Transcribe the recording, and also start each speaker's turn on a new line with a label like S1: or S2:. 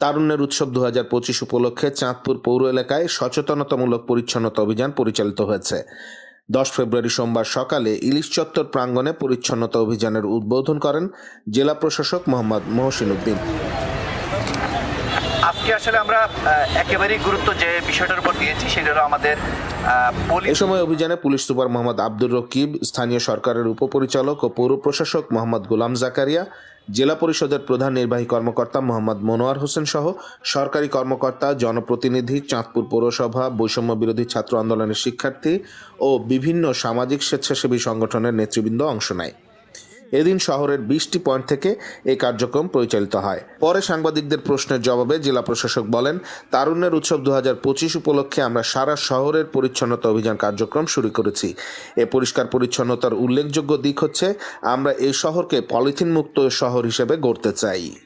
S1: তারুণ্যের উৎসব দু হাজার পঁচিশ উপলক্ষে চাঁদপুর পৌর এলাকায় সচেতনতামূলক পরিচ্ছন্নতা অভিযান পরিচালিত হয়েছে। দশ ফেব্রুয়ারি সোমবার সকালে ইলিশ চত্বর প্রাঙ্গণে পরিচ্ছন্নতা অভিযানের উদ্বোধন করেন জেলা প্রশাসক মোহাম্মদ মহসিন উদ্দিন।
S2: আজকে আসলে আমরা একেবারেই গুরুত্ব যে বিষয়টার উপর দিয়েছি সেটা হলো আমাদের
S1: এ সময় অভিযানে পুলিশ সুপার মোহাম্মদ আব্দুর রকিব স্থানীয় সরকারের উপপরিচালক ও পৌর প্রশাসক মোহাম্মদ গোলাম জাকারিয়া জেলা পরিষদের প্রধান নির্বাহী কর্মকর্তা মোহাম্মদ মনোয়ার হোসেন সহ সরকারি কর্মকর্তা, জনপ্রতিনিধি, চাঁদপুর পৌরসভা, বৈষম্য বিরোধী ছাত্র আন্দোলনের শিক্ষার্থী ও বিভিন্ন সামাজিক স্বেচ্ছাসেবী সংগঠনের নেতৃবৃন্দ অংশ নেয়। এদিন শহরের বিশটি পয়েন্ট থেকে এই কার্যক্রম পরিচালিত হয়। পরে সাংবাদিকদের প্রশ্নের জবাবে জেলা প্রশাসক বলেন, তারুণ্যের উৎসব দু হাজার পঁচিশ উপলক্ষে আমরা সারা শহরের পরিচ্ছন্নতা অভিযান কার্যক্রম শুরু করেছি। এ পরিষ্কার পরিচ্ছন্নতার উল্লেখযোগ্য দিক হচ্ছে, আমরা এই শহরকে পলিথিন মুক্ত শহর হিসেবে গড়তে চাই।